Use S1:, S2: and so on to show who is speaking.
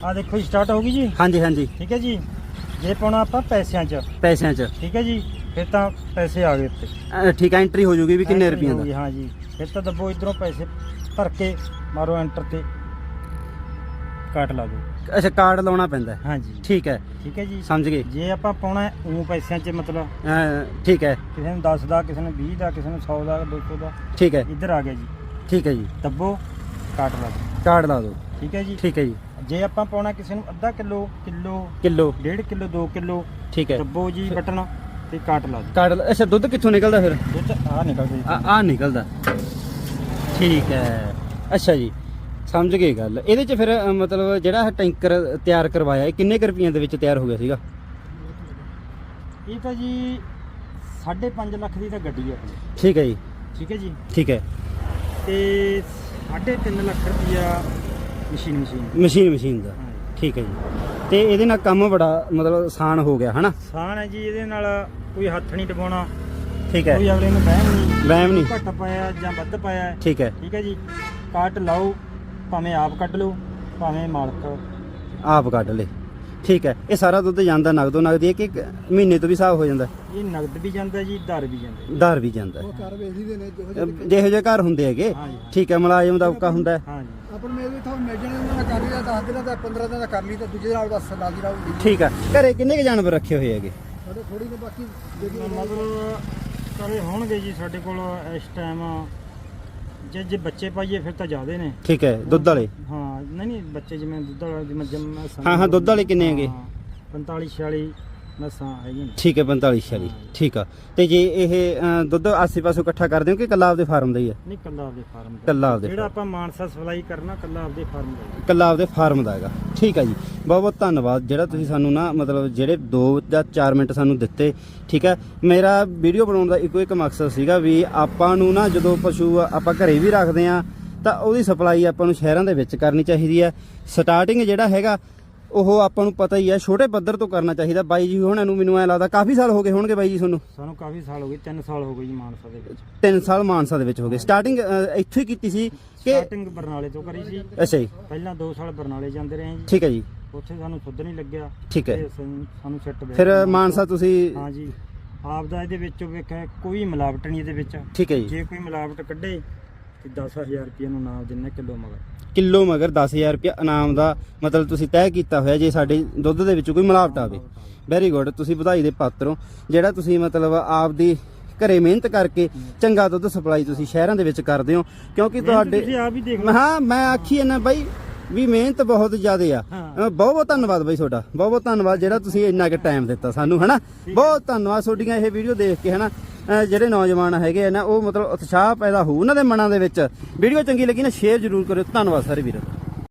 S1: ਆ ਦੇਖੋ ਜੀ ਸਟਾਰਟ ਹੋ ਗਈ ਜੀ?
S2: ਹਾਂਜੀ ਹਾਂਜੀ।
S1: ਠੀਕ ਹੈ ਜੀ? ਜੇ ਪਾਉਣਾ ਆਪਾਂ ਪੈਸਿਆਂ 'ਚ।
S2: ਪੈਸਿਆਂ 'ਚ।
S1: ਠੀਕ ਹੈ ਜੀ? ਫਿਰ ਤਾਂ ਪੈਸੇ ਆ ਗਏ ਉੱਤੇ।
S2: ਠੀਕ ਹੈ ਐਂਟਰੀ ਹੋ ਜੂਗੀ ਵੀ ਕਿੰਨੇ ਰੁਪਈਆਂ ਦਾ।
S1: ਹਾਂ ਜੀ। ਫਿਰ ਤਾਂ ਦੱਬੋ ਇਧਰੋਂ ਪੈਸੇ ਭਰ ਕੇ ਮਾਰੋ ਐਂਟਰ ਤੇ। ਕਾਟ ਲਾ ਦਿਓ।
S2: ਅੱਛਾ ਕਾਰਡ ਲਾਉਣਾ ਪੈਂਦਾ। ਹੈ।
S1: ਹਾਂ ਜੀ।
S2: ਠੀਕ ਹੈ।
S1: ਠੀਕ ਹੈ ਜੀ?
S2: ਸਮਝ ਗਏ।
S1: ਜੇ ਆਪਾਂ ਪਾਉਣਾ ਉਹ ਪੈਸਿਆਂ 'ਚ ਮਤਲਬ।
S2: ਠੀਕ ਹੈ।
S1: ਕਿਸੇ ਨੂੰ 10 ਦਾ ਕਿਸੇ ਨੂੰ 20 ਦਾ ਕਿਸੇ ਨੂੰ 100 ਦਾ 200 ਦਾ।
S2: ਠੀਕ ਹੈ।
S1: ਇੱਧਰ ਆ ਗਿਆ ਜੀ।
S2: ਠੀਕ ਹੈ ਜੀ।
S1: ਦੱਬੋ ਕਾਟ ਲਾ ਦਿਓ।
S2: ਕਾਰਡ ਲਾ ਦਿਓ।
S1: ਠੀਕ ਹੈ ਜੀ?
S2: ਠੀਕ ਹੈ ਜੀ।
S1: ਜੇ ਆਪਾਂ ਪਾਉਣਾ ਕਿਸੇ ਨੂੰ ਅੱਧਾ kilo kilo
S2: kilo.
S1: 1.5 kilo 2 kilo
S2: ਠੀਕ ਹੈ।
S1: ਦੱਬੋ ਜੀ ਬਟਨ ਤੇ ਕਾਟ ਲਾ
S2: ਕਾਰਡ ਲਾ- ਅੱਛਾ ਦੁੱਧ ਕਿੱਥੋਂ ਨਿਕਲਦਾ ਫਿਰ?
S1: ਦੁੱਧ ਆ ਨਿਕਲ ਜੀ।
S2: ਆ ਆ ਨਿਕਲਦਾ। ਠੀਕ ਹੈ। ਅੱਛਾ ਜੀ। ਸਮਝ ਗਏ ਗੱਲ। ਇਹਦੇ ਚ ਫਿਰ ਅ, ਮਤਲਬ ਜਿਹੜਾ ਇਹ ਟੈਂਕਰ ਤਿਆਰ ਕਰਵਾਇਆ ਇਹ ਕਿੰਨੇ ਕੁ ਰੁਪਈਆਂ ਦੇ ਵਿੱਚ ਤਿਆਰ ਹੋ ਗਿਆ ਸੀਗਾ?
S1: ਇਹ ਤਾਂ ਜੀ 5.5 ਲੱਖ ਦੀ ਤਾਂ ਗੱਡੀ ਹੈ ਆਪਣੀ।
S2: ਠੀਕ ਹੈ ਜੀ।
S1: ਠੀਕ ਹੈ ਜੀ।
S2: ਠੀਕ ਹੈ।
S1: ਤੇ 3.5 ਲੱਖ ਰੁਪਇਆ ਮਸ਼ੀਨ ਮਸ਼ੀਨ।
S2: ਮਸ਼ੀਨ ਮਸ਼ੀਨ ਦਾ। ਠੀਕ ਹੈ ਜੀ। ਤੇ ਇਹਦੇ ਨਾਲ ਕੰਮ ਬੜਾ ਮਤਲਬ ਆਸਾਨ ਹੋ ਗਿਆ ਹਨਾ?
S1: ਸਾਨ ਹੈ ਜੀ ਇਹਦੇ ਨਾਲ ਕੋਈ ਹੱਥ ਨਹੀਂ ਦਬਾਉਣਾ
S2: ਠੀਕ ਹੈ।
S1: ਕੋਈ ਅਗਲੇ ਨੂੰ ਬਹਿਮ ਨਹੀਂ।
S2: ਵਹਿਮ ਨਹੀਂ।
S1: ਘੱਟ ਪਾਇਆ ਜਾਂ ਵੱਧ ਪਾਇਆ।
S2: ਠੀਕ ਹੈ।
S1: ਠੀਕ ਹੈ ਜੀ। ਕਾਟ ਲਾਓ ਭਾਵੇਂ ਆਪ ਕੱਢ ਲਓ ਭਾਵੇਂ ਮਾਲਕ।
S2: ਆਪ ਕੱਢ ਲੈ। ਠੀਕ ਹੈ। ਇਹ ਸਾਰਾ ਦੁੱਧ ਜਾਂਦਾ ਨਗਦੋ ਨਗਦੀ ਹੈ ਕਿ ਇੱਕ ਮਹੀਨੇ ਤੋਂ ਵੀ ਹਿਸਾਬ ਹੋ ਜਾਂਦਾ।
S1: ਇਹ ਨਗਦ ਵੀ ਜਾਂਦਾ ਜੀ ਦਰ ਵੀ ਜਾਂਦਾ।
S2: ਦਰ ਵੀ ਜਾਂਦਾ।
S3: ਉਹ ਘਰ ਵੇਚੀ ਦੇ ਨੇ ਜਿਹੋ
S2: ਜਿਹੋ ਘਰ ਹੁੰਦੇ ਹੈਗੇ। ਠੀਕ ਹੈ ਮੁਲਾਜ਼ਮ ਦਾ ਔਕਾ ਹੁੰਦਾ। ਹੈ।
S1: ਹਾਂ ਜੀ
S3: ਆਪਾਂ ਨੂੰ ਇਹ ਥਾਂ ਮਿਲ ਜਾਣੇ ਉਹਨਾਂ ਦਾ ਕਰ ਲਿਆ 10 ਦਿਨਾਂ ਦਾ 15 ਦਿਨਾਂ ਦਾ ਕਰ ਲਈ ਤਾਂ ਦੂਜੇ ਨਾਲ ਬਸ ਨਾਲ ਹੁੰਦੀ
S2: ਠੀਕ ਹੈ ਘਰੇ ਕਿੰਨੇ ਕੁ ਜਾਨਵਰ ਰੱਖੇ ਹੋਏ ਹੈਗੇ?
S3: ਸਾਡੇ ਥੋੜੀ ਨੇ ਬਾਕੀ ਜਿਹੜੀ
S1: ਮਤਲਬ ਕਰੇ ਹੋਣਗੇ ਜੀ ਸਾਡੇ ਕੋਲ ਇਸ ਟਾਈਮ ਜੇ ਜੇ ਬੱਚੇ ਪਾਈਏ ਫਿਰ ਤਾਂ ਜ਼ਿਆਦੇ ਨੇ।
S2: ਠੀਕ ਹੈ ਦੁੱਧ ਵਾਲੇ?
S1: ਹਾਂ ਨਹੀਂ ਨਹੀਂ ਬੱਚੇ ਜਿਵੇਂ ਦੁੱਧ ਵਾਲਾ ਜਿਵੇਂ ਜੰਮਾ
S2: ਹਾਂ, ਹਾਂ, ਦੁੱਧ ਵਾਲੇ ਕਿੰਨੇ ਹੈਗੇ?
S1: 45 46 ਮਸਾਂ ਹੈਗੀਆਂ ਨੇ।
S2: ਠੀਕ ਹੈ 45 46 ਠੀਕ ਆ। ਤੇ ਜੇ ਇਹ ਅ, ਦੁੱਧ ਆਸੇ ਪਾਸੋਂ ਇਕੱਠਾ ਕਰਦੇ ਹੋ ਕਿ ਕੱਲਾ ਆਪਦੇ ਫਾਰਮ ਦਾ ਹੀ ਆ
S1: ਨਹੀਂ ਕੱਲਾ ਆਪਦੇ ਫਾਰਮ ਦਾ।
S2: ਕੱਲਾ ਆਪਦੇ
S1: ਜਿਹੜਾ ਆਪਾਂ ਮਾਨਸਾ ਸਪਲਾਈ ਕਰਨਾ ਕੱਲਾ ਆਪਦੇ ਫਾਰਮ ਦਾ ਹੀ।
S2: ਕੱਲਾ ਆਪਦੇ ਫਾਰਮ ਦਾ ਹੈਗਾ। ਠੀਕ ਆ ਜੀ। ਬਹੁਤ ਬਹੁਤ ਧੰਨਵਾਦ। ਜਿਹੜਾ ਤੁਸੀਂ ਸਾਨੂੰ ਨਾ ਮਤਲਬ ਜਿਹੜੇ 2 ਜਾਂ 4 ਮਿੰਟ ਸਾਨੂੰ ਦਿੱਤੇ ਠੀਕ ਹੈ ਮੇਰਾ ਵੀਡੀਓ ਬਣਾਉਣ ਦਾ ਇੱਕੋ ਇੱਕ ਮਕਸਦ ਸੀਗਾ ਵੀ ਆਪਾਂ ਨੂੰ ਨਾ ਜਦੋਂ ਪਸ਼ੂ ਆਪਾਂ ਘਰੇ ਵੀ ਰੱਖਦੇ ਆ ਤਾਂ ਉਹਦੀ ਸਪਲਾਈ ਆਪਾਂ ਨੂੰ ਸ਼ਹਿਰਾਂ ਦੇ ਵਿੱਚ ਕਰਨੀ ਚਾਹੀਦੀ ਹੈ। ਸਟਾਰਟਿੰਗ ਜਿਹੜਾ ਹੈਗਾ ਉਹ ਆਪਾਂ ਨੂੰ ਪਤਾ ਹੀ ਹੈ ਛੋਟੇ ਪੱਧਰ ਤੋਂ ਕਰਨਾ ਚਾਹੀਦਾ। ਬਾਈ ਜੀ ਹੋਣਾ ਨੂੰ ਮੈਨੂੰ ਐ ਲੱਗਦਾ ਕਾਫੀ ਸਾਲ ਹੋ ਗਏ ਹੋਣਗੇ ਬਾਈ ਜੀ ਤੁਹਾਨੂੰ?
S1: ਸਾਨੂੰ ਕਾਫੀ ਸਾਲ ਹੋ ਗਏ 3 ਸਾਲ ਹੋ ਗਏ ਜੀ ਮਾਨਸਾ ਦੇ ਵਿੱਚ।
S2: 3 ਸਾਲ ਮਾਨਸਾ ਦੇ ਵਿੱਚ ਹੋ ਗਏ। ਸਟਾਰਟਿੰਗ ਇੱਥੋਂ ਹੀ ਕੀਤੀ ਸੀ ਕਿ
S1: ਸਟਾਰਟਿੰਗ ਬਰਨਾਲੇ ਤੋਂ ਕਰੀ ਸੀ।
S2: ਅੱਛਾ ਜੀ।
S1: ਪਹਿਲਾਂ 2 ਸਾਲ ਬਰਨਾਲੇ ਜਾਂਦੇ ਰਹੇ ਜੀ।
S2: ਠੀਕ ਹੈ ਜੀ।
S1: ਉੱਥੇ ਸਾਨੂੰ ਸੁੱਧ ਨਹੀਂ ਲੱਗਿਆ।
S2: ਠੀਕ ਹੈ।
S1: ਸਾਨੂੰ ਬੈਠ
S2: ਫਿਰ ਮਾਨਸਾ ਤੁਸੀਂ
S1: ਹਾਂ ਜੀ ਆਪ ਦਾ ਇਹਦੇ ਵਿੱਚ ਵੇਖਿਆ ਕੋਈ ਮਿਲਾਵਟ ਨਹੀਂ ਇਹਦੇ ਵਿੱਚ।
S2: ਠੀਕ ਹੈ ਜੀ।
S1: ਜੇ ਕੋਈ ਮਿਲਾਵਟ ਕੱਢੇ ਤੇ 10000 ਰੁਪਏ ਨੂੰ ਨਾਮ ਦਿੰਨੇ ਕਿਲੋ ਮਗਰ।
S2: ਕਿਲੋ ਮਗਰ 10000 ਰੁਪਏ ਇਨਾਮ ਦਾ ਮਤਲਬ ਤੁਸੀਂ ਤੈਅ ਕੀਤਾ ਹੋਇਆ ਜੇ ਸਾਡੇ ਦੁੱਧ ਦੇ ਵਿੱਚ ਕੋਈ ਮਿਲਾਵਟ ਆਵੇ। ਵੈਰੀ ਗੁੱਡ ਤੁਸੀਂ ਵਧਾਈ ਦੇ ਪਾਤਰ ਹੋ। ਜਿਹੜਾ ਤੁਸੀਂ ਮਤਲਬ ਆਪਦੀ ਘਰੇ ਮਿਹਨਤ ਕਰਕੇ ਚੰਗਾ ਦੁੱਧ ਸਪਲਾਈ ਤੁਸੀਂ ਸ਼ਹਿਰਾਂ ਦੇ ਵਿੱਚ ਕਰਦੇ ਹੋ ਕਿਉਂਕਿ
S1: ਤੁਸੀਂ
S2: ਤੁਹਾਡੇ
S1: ਆਪ ਹੀ ਦੇਖ ਲਓ।
S2: ਹਾਂ ਮੈਂ ਆਖੀ ਇਹਨਾਂ ਬਾਈ ਵੀ ਮਿਹਨਤ ਬਹੁਤ ਜ਼ਿਆਦੇ ਆ। ਬਹੁਤ ਬਹੁਤ ਧੰਨਵਾਦ ਬਾਈ ਤੁਹਾਡਾ। ਬਹੁਤ ਬਹੁਤ ਧੰਨਵਾਦ ਜਿਹੜਾ ਤੁਸੀਂ ਇੰਨਾ ਕੁ ਟਾਈਮ ਦਿੱਤਾ ਸਾਨੂੰ ਹਨਾ? ਬਹੁਤ ਧੰਨਵਾਦ ਤੁਹਾਡੀਆਂ ਇਹ ਵੀਡੀਓ ਦੇਖ ਕੇ ਹਨਾ? ਜਿਹੜੇ ਨੌਜਵਾਨ ਹੈਗੇ ਆ ਨਾ, ਉਹ ਮਤਲਬ ਉਤਸ਼ਾਹ ਪੈਦਾ ਹੋਊ ਉਹਨਾਂ ਦੇ ਮਨਾਂ ਦੇ ਵਿੱਚ। ਵੀਡੀਓ ਚੰਗੀ ਲੱਗੀ ਨਾ ਸ਼ੇਅਰ ਜ਼ਰੂਰ ਕਰਿਓ। ਧੰਨਵਾਦ ਸਾਰੇ ਵੀਰੋ